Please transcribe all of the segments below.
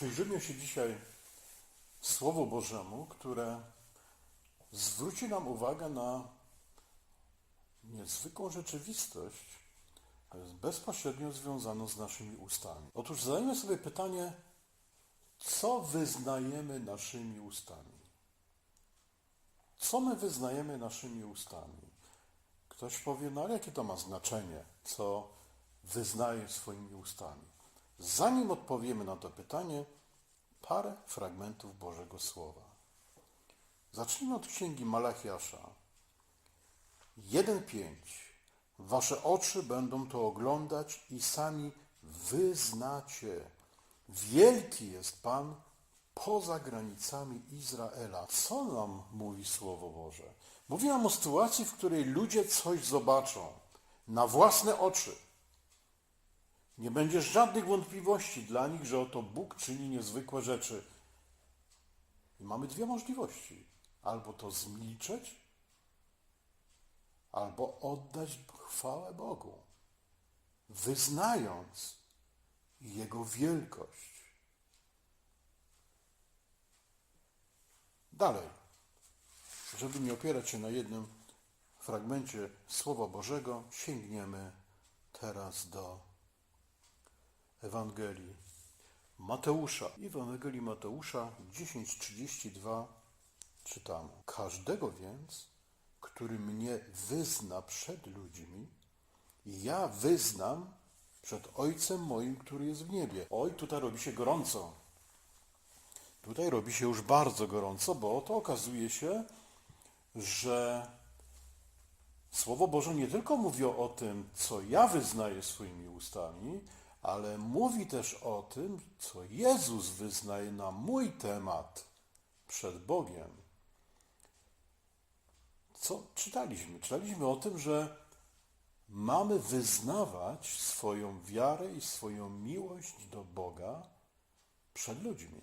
Przyjrzyjmy się dzisiaj Słowu Bożemu, które zwróci nam uwagę na niezwykłą rzeczywistość, bezpośrednio związaną z naszymi ustami. Otóż zadajmy sobie pytanie, co wyznajemy naszymi ustami? Co my wyznajemy naszymi ustami? Ktoś powie, no ale jakie to ma znaczenie, co wyznaje swoimi ustami? Zanim odpowiemy na to pytanie, parę fragmentów Bożego Słowa. Zacznijmy od księgi Malachiasza. 1:5. Wasze oczy będą to oglądać i sami wyznacie. Wielki jest Pan poza granicami Izraela. Co nam mówi Słowo Boże? Mówi nam o sytuacji, w której ludzie coś zobaczą na własne oczy. Nie będzie żadnych wątpliwości dla nich, że oto Bóg czyni niezwykłe rzeczy. I mamy dwie możliwości. Albo to zmilczeć, albo oddać chwałę Bogu, wyznając Jego wielkość. Dalej, żeby nie opierać się na jednym fragmencie Słowa Bożego, sięgniemy teraz do Ewangelii Mateusza. Ewangelii Mateusza 10:32 czytamy: Każdego więc, który mnie wyzna przed ludźmi, ja wyznam przed Ojcem moim, który jest w niebie. Oj, tutaj robi się gorąco. Tutaj robi się już bardzo gorąco, bo to okazuje się, że Słowo Boże nie tylko mówi o tym, co ja wyznaję swoimi ustami, ale mówi też o tym, co Jezus wyznaje na mój temat przed Bogiem. Co czytaliśmy? Czytaliśmy o tym, że mamy wyznawać swoją wiarę i swoją miłość do Boga przed ludźmi.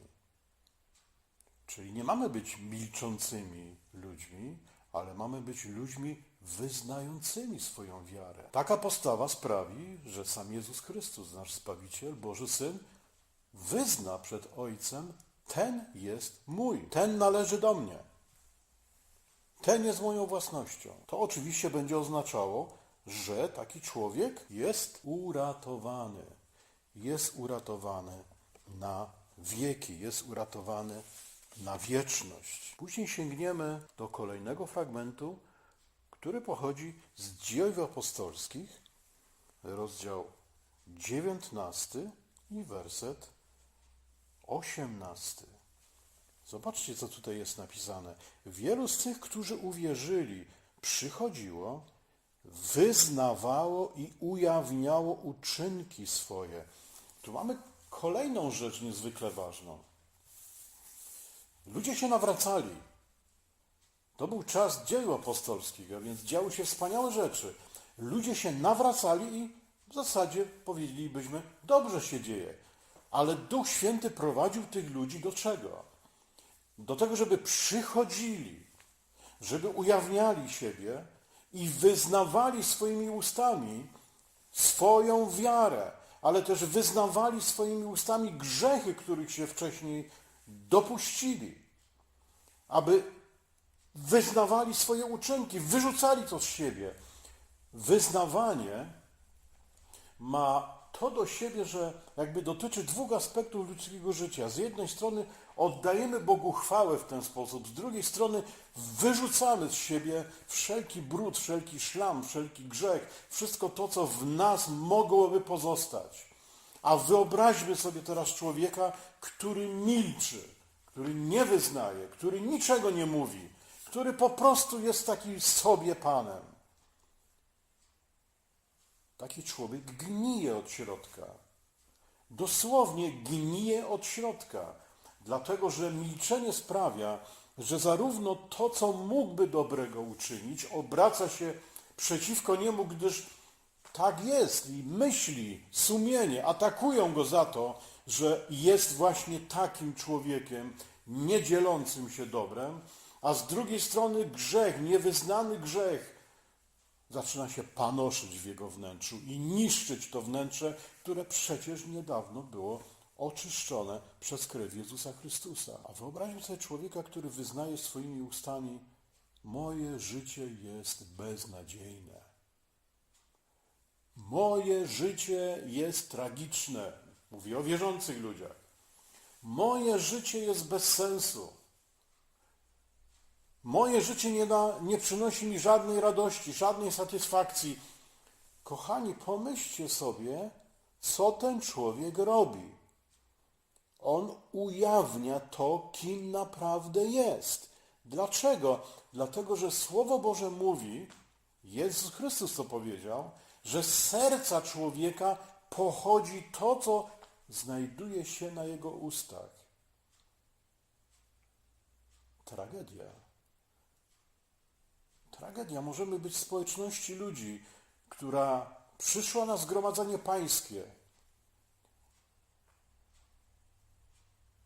Czyli nie mamy być milczącymi ludźmi, ale mamy być ludźmi wyznającymi swoją wiarę. Taka postawa sprawi, że sam Jezus Chrystus, nasz Zbawiciel, Boży Syn, wyzna przed Ojcem, ten jest mój, ten należy do mnie. Ten jest moją własnością. To oczywiście będzie oznaczało, że taki człowiek jest uratowany. Jest uratowany na wieki, jest uratowany na wieczność. Później sięgniemy do kolejnego fragmentu, który pochodzi z dziejów apostolskich, rozdział 19 i werset 18. Zobaczcie, co tutaj jest napisane. Wielu z tych, którzy uwierzyli, przychodziło, wyznawało i ujawniało uczynki swoje. Tu mamy kolejną rzecz niezwykle ważną. Ludzie się nawracali. To był czas dzieł apostolskich, a więc działy się wspaniałe rzeczy. Ludzie się nawracali i w zasadzie powiedzielibyśmy, dobrze się dzieje. Ale Duch Święty prowadził tych ludzi do czego? Do tego, żeby przychodzili, żeby ujawniali siebie i wyznawali swoimi ustami swoją wiarę, ale też wyznawali swoimi ustami grzechy, których się wcześniej dopuścili, aby wyznawali swoje uczynki, wyrzucali to z siebie. Wyznawanie ma to do siebie, że jakby dotyczy dwóch aspektów ludzkiego życia. Z jednej strony oddajemy Bogu chwałę w ten sposób, z drugiej strony wyrzucamy z siebie wszelki brud, wszelki szlam, wszelki grzech, wszystko to, co w nas mogłoby pozostać. A wyobraźmy sobie teraz człowieka, który milczy, który nie wyznaje, który niczego nie mówi, który po prostu jest taki sobie panem. Taki człowiek gnije od środka. Dosłownie gnije od środka, dlatego że milczenie sprawia, że zarówno to, co mógłby dobrego uczynić, obraca się przeciwko niemu, gdyż tak jest i myśli, sumienie atakują go za to, że jest właśnie takim człowiekiem, nie dzielącym się dobrem, a z drugiej strony grzech, niewyznany grzech, zaczyna się panoszyć w jego wnętrzu i niszczyć to wnętrze, które przecież niedawno było oczyszczone przez krew Jezusa Chrystusa. A wyobraźmy sobie człowieka, który wyznaje swoimi ustami: Moje życie jest beznadziejne. Moje życie jest tragiczne. Mówi o wierzących ludziach. Moje życie jest bez sensu. Moje życie nie, da, nie przynosi mi żadnej radości, żadnej satysfakcji. Kochani, pomyślcie sobie, co ten człowiek robi. On ujawnia to, kim naprawdę jest. Dlaczego? Dlatego, że Słowo Boże mówi, Jezus Chrystus to powiedział, że z serca człowieka pochodzi to, co znajduje się na jego ustach. Tragedia. Tragedia. Możemy być w społeczności ludzi, która przyszła na zgromadzenie pańskie.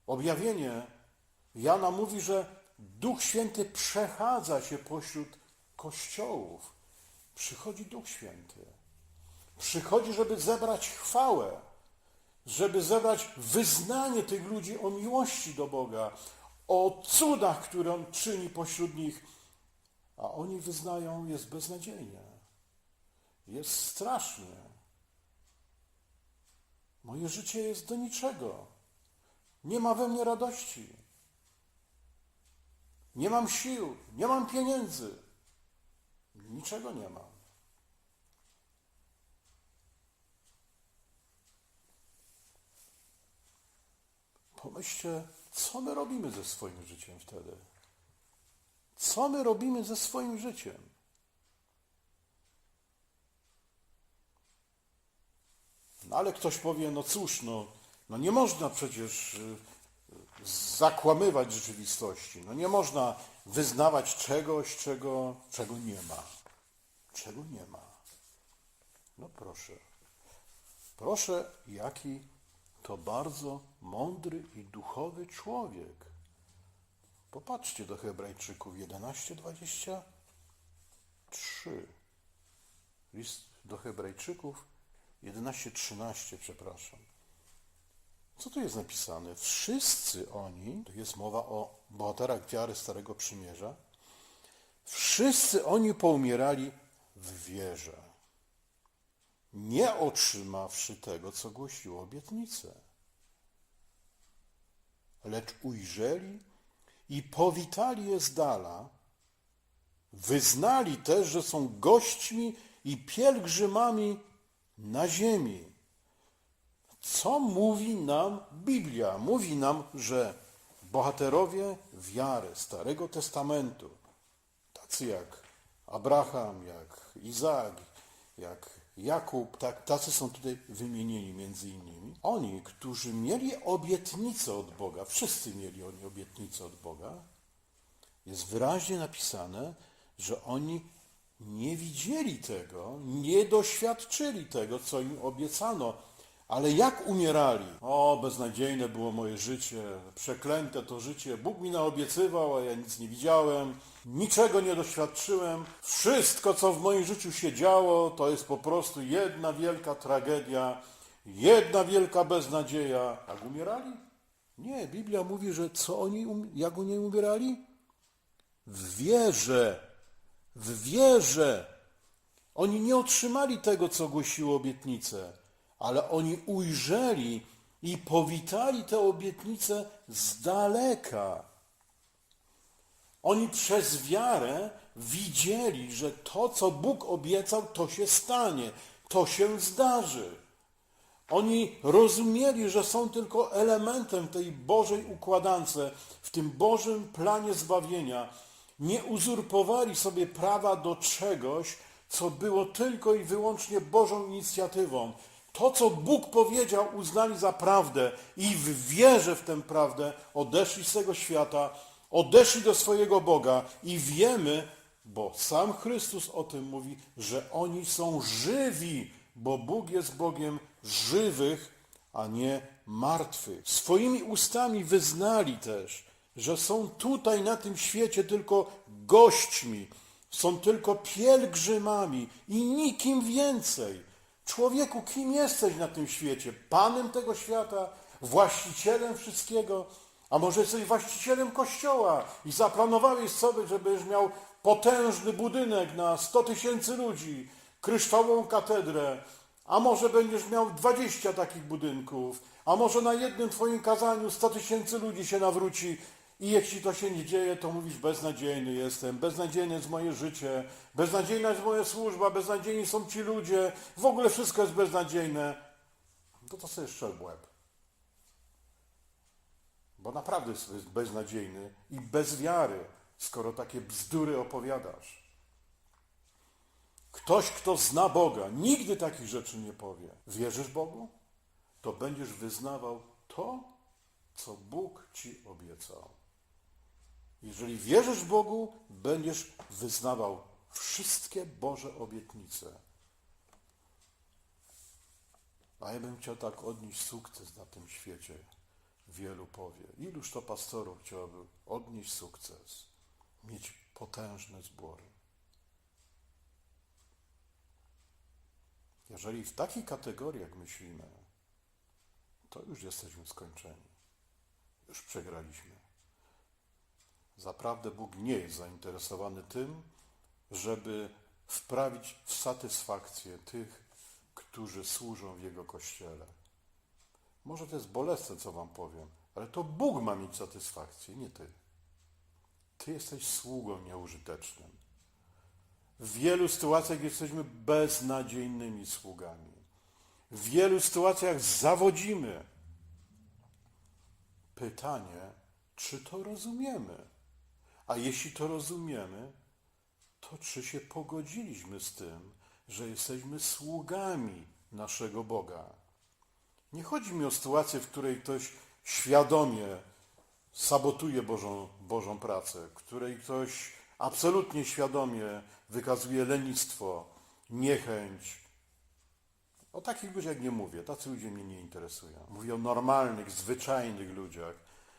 Objawienie Jana mówi, że Duch Święty przechadza się pośród kościołów. Przychodzi Duch Święty. Przychodzi, żeby zebrać chwałę, żeby zebrać wyznanie tych ludzi o miłości do Boga, o cudach, które On czyni pośród nich, a oni wyznają, jest beznadziejnie, jest strasznie. Moje życie jest do niczego. Nie ma we mnie radości. Nie mam sił, nie mam pieniędzy. Niczego nie mam. Pomyślcie, co my robimy ze swoim życiem wtedy? Co my robimy ze swoim życiem? No ale ktoś powie, no cóż, no, no nie można przecież y, zakłamywać rzeczywistości. No nie można wyznawać czegoś, czego, czego nie ma. Czego nie ma. No proszę. Proszę, jaki to bardzo mądry i duchowy człowiek. Popatrzcie do Hebrajczyków 11:23. List do Hebrajczyków 11:13, przepraszam. Co tu jest napisane? Wszyscy oni, to jest mowa o bohaterach wiary Starego Przymierza, wszyscy oni poumierali w wierze, nie otrzymawszy tego, co głosiło obietnicę, lecz ujrzeli i powitali je z dala, wyznali też, że są gośćmi i pielgrzymami na ziemi. Co mówi nam Biblia? Mówi nam, że bohaterowie wiary Starego Testamentu, tacy jak Abraham, jak Izaak, jak Jakub, tak, tacy są tutaj wymienieni między innymi. Oni, którzy mieli obietnicę od Boga, wszyscy mieli oni obietnicę od Boga, jest wyraźnie napisane, że oni nie widzieli tego, nie doświadczyli tego, co im obiecano. Ale jak umierali? O, beznadziejne było moje życie, przeklęte to życie. Bóg mi naobiecywał, a ja nic nie widziałem, niczego nie doświadczyłem. Wszystko, co w moim życiu się działo, to jest po prostu jedna wielka tragedia, jedna wielka beznadzieja. Jak umierali? Nie, Biblia mówi, że co oni, um- jak oni umierali? W wierze, w wierze. Oni nie otrzymali tego, co głosiło obietnice, ale oni ujrzeli i powitali tę obietnicę z daleka. Oni przez wiarę widzieli, że to, co Bóg obiecał, to się stanie, to się zdarzy. Oni rozumieli, że są tylko elementem tej Bożej układance, w tym Bożym planie zbawienia. Nie uzurpowali sobie prawa do czegoś, co było tylko i wyłącznie Bożą inicjatywą. To, co Bóg powiedział, uznali za prawdę i w wierze w tę prawdę odeszli z tego świata, odeszli do swojego Boga i wiemy, bo sam Chrystus o tym mówi, że oni są żywi, bo Bóg jest Bogiem żywych, a nie martwych. Swoimi ustami wyznali też, że są tutaj na tym świecie tylko gośćmi, są tylko pielgrzymami i nikim więcej. Człowieku, kim jesteś na tym świecie? Panem tego świata? właścicielem wszystkiego, a może jesteś właścicielem kościoła? I zaplanowałeś sobie, żebyś miał potężny budynek na 100 tysięcy ludzi, kryształową katedrę, a może będziesz miał 20 takich budynków, a może na jednym twoim kazaniu 100 tysięcy ludzi się nawróci i jeśli to się nie dzieje, to mówisz beznadziejny jestem, beznadziejne jest moje życie, beznadziejna jest moja służba, beznadziejni są ci ludzie, w ogóle wszystko jest beznadziejne. To to sobie strzel łeb. Bo naprawdę jest beznadziejny i bez wiary, skoro takie bzdury opowiadasz. Ktoś, kto zna Boga, nigdy takich rzeczy nie powie. Wierzysz Bogu? To będziesz wyznawał to, co Bóg ci obiecał. Jeżeli wierzysz Bogu, będziesz wyznawał wszystkie Boże obietnice. A ja bym chciał tak odnieść sukces na tym świecie. Wielu powie. Iluż to pastorów chciałoby odnieść sukces, mieć potężne zbory. Jeżeli w takich kategoriach myślimy, to już jesteśmy skończeni. Już przegraliśmy. Zaprawdę Bóg nie jest zainteresowany tym, żeby wprawić w satysfakcję tych, którzy służą w Jego kościele. Może to jest bolesne, co Wam powiem, ale to Bóg ma mieć satysfakcję, nie Ty. Ty jesteś sługą nieużytecznym. W wielu sytuacjach jesteśmy beznadziejnymi sługami. W wielu sytuacjach zawodzimy. Pytanie, czy to rozumiemy? A jeśli to rozumiemy, to czy się pogodziliśmy z tym, że jesteśmy sługami naszego Boga? Nie chodzi mi o sytuację, w której ktoś świadomie sabotuje Bożą, Bożą pracę, w której ktoś absolutnie świadomie wykazuje lenistwo, niechęć. O takich ludziach nie mówię, tacy ludzie mnie nie interesują. Mówię o normalnych, zwyczajnych ludziach,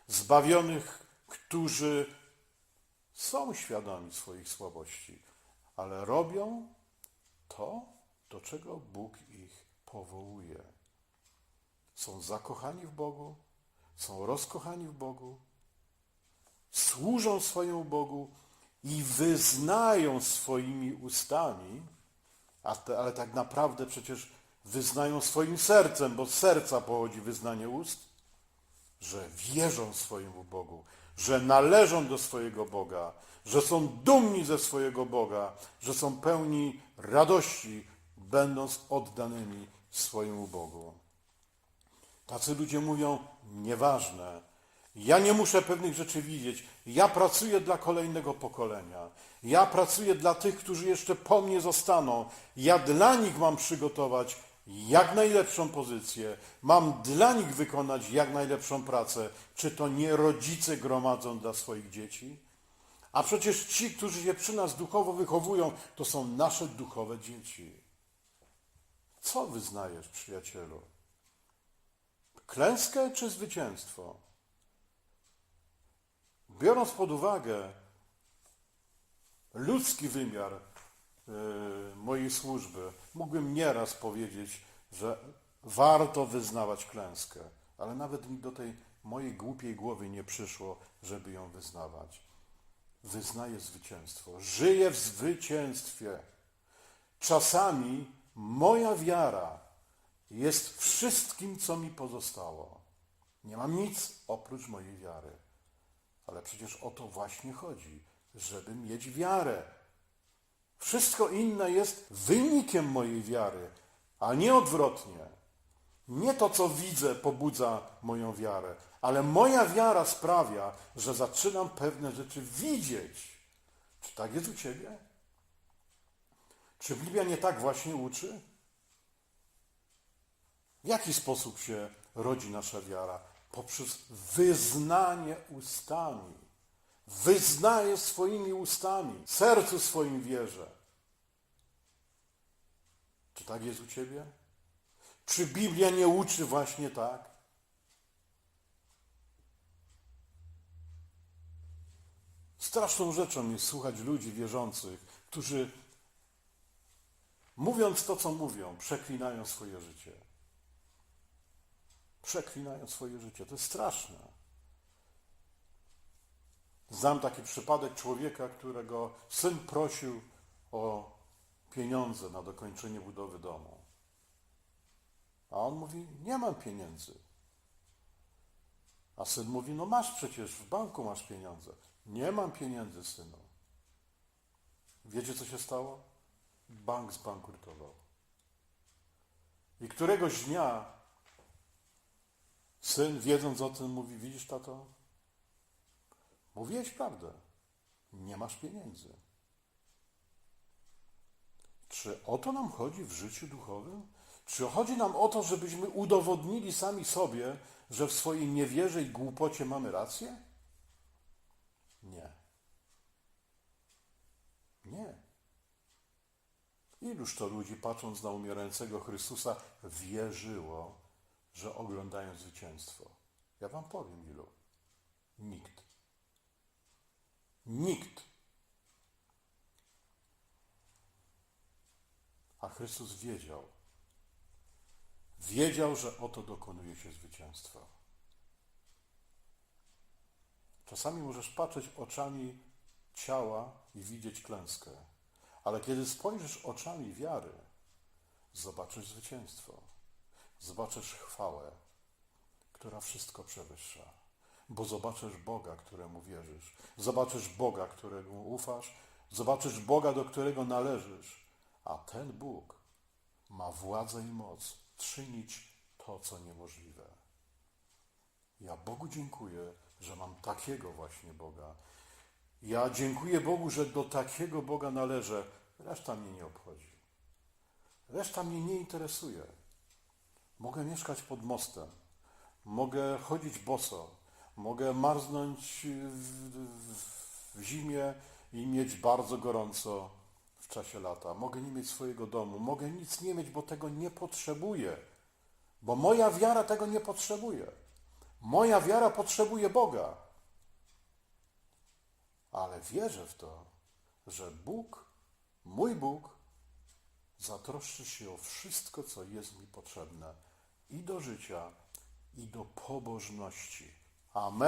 zbawionych, którzy są świadomi swoich słabości, ale robią to, do czego Bóg ich powołuje. Są zakochani w Bogu, są rozkochani w Bogu, służą swojemu Bogu i wyznają swoimi ustami, ale tak naprawdę przecież wyznają swoim sercem, bo z serca pochodzi wyznanie ust, że wierzą swojemu Bogu, że należą do swojego Boga, że są dumni ze swojego Boga, że są pełni radości, będąc oddanymi swojemu Bogu. Tacy ludzie mówią, nieważne, ja nie muszę pewnych rzeczy widzieć, ja pracuję dla kolejnego pokolenia, ja pracuję dla tych, którzy jeszcze po mnie zostaną, ja dla nich mam przygotować jak najlepszą pozycję, mam dla nich wykonać jak najlepszą pracę. Czy to nie rodzice gromadzą dla swoich dzieci? A przecież ci, którzy się przy nas duchowo wychowują, to są nasze duchowe dzieci. Co wyznajesz, przyjacielu? Klęskę czy zwycięstwo? Biorąc pod uwagę ludzki wymiar mojej służby, mógłbym nieraz powiedzieć, że warto wyznawać klęskę, ale nawet mi do tej mojej głupiej głowy nie przyszło, żeby ją wyznawać. Wyznaję zwycięstwo. Żyję w zwycięstwie. Czasami moja wiara jest wszystkim, co mi pozostało. Nie mam nic oprócz mojej wiary. Ale przecież o to właśnie chodzi, żeby mieć wiarę. Wszystko inne jest wynikiem mojej wiary, a nie odwrotnie. Nie to, co widzę, pobudza moją wiarę, ale moja wiara sprawia, że zaczynam pewne rzeczy widzieć. Czy tak jest u ciebie? Czy Biblia nie tak właśnie uczy? W jaki sposób się rodzi nasza wiara? Poprzez wyznanie ustami. Wyznaję swoimi ustami, sercu swoim wierzę. Czy tak jest u ciebie? Czy Biblia nie uczy właśnie tak? Straszną rzeczą jest słuchać ludzi wierzących, którzy mówiąc to, co mówią, przeklinają swoje życie. Przeklinają swoje życie. To jest straszne. Znam taki przypadek człowieka, którego syn prosił o pieniądze na dokończenie budowy domu. A on mówi: Nie mam pieniędzy. A syn mówi: No masz przecież, w banku masz pieniądze. Nie mam pieniędzy, synu. Wiecie, co się stało? Bank zbankrutował. I któregoś dnia syn, wiedząc o tym, mówi: Widzisz, tato? Mówiłeś prawdę. Nie masz pieniędzy. Czy o to nam chodzi w życiu duchowym? Czy chodzi nam o to, żebyśmy udowodnili sami sobie, że w swojej niewierze i głupocie mamy rację? Nie. Nie. Iluż to ludzi, patrząc na umierającego Chrystusa, wierzyło, że oglądają zwycięstwo? Ja wam powiem ilu. Nikt. Nikt. A Chrystus wiedział. Wiedział, że oto dokonuje się zwycięstwa. Czasami możesz patrzeć oczami ciała i widzieć klęskę, ale kiedy spojrzysz oczami wiary, zobaczysz zwycięstwo, zobaczysz chwałę, która wszystko przewyższa, bo zobaczysz Boga, któremu wierzysz, zobaczysz Boga, któremu ufasz, zobaczysz Boga, do którego należysz, a ten Bóg ma władzę i moc czynić to, co niemożliwe. Ja Bogu dziękuję, że mam takiego właśnie Boga. Ja dziękuję Bogu, że do takiego Boga należę. Reszta mnie nie obchodzi. Reszta mnie nie interesuje. Mogę mieszkać pod mostem. Mogę chodzić boso. Mogę marznąć w, w, w zimie i mieć bardzo gorąco w czasie lata. Mogę nie mieć swojego domu. Mogę nic nie mieć, bo tego nie potrzebuję. Bo moja wiara tego nie potrzebuje. Moja wiara potrzebuje Boga. Ale wierzę w to, że Bóg, mój Bóg, zatroszczy się o wszystko, co jest mi potrzebne i do życia, i do pobożności. Amen.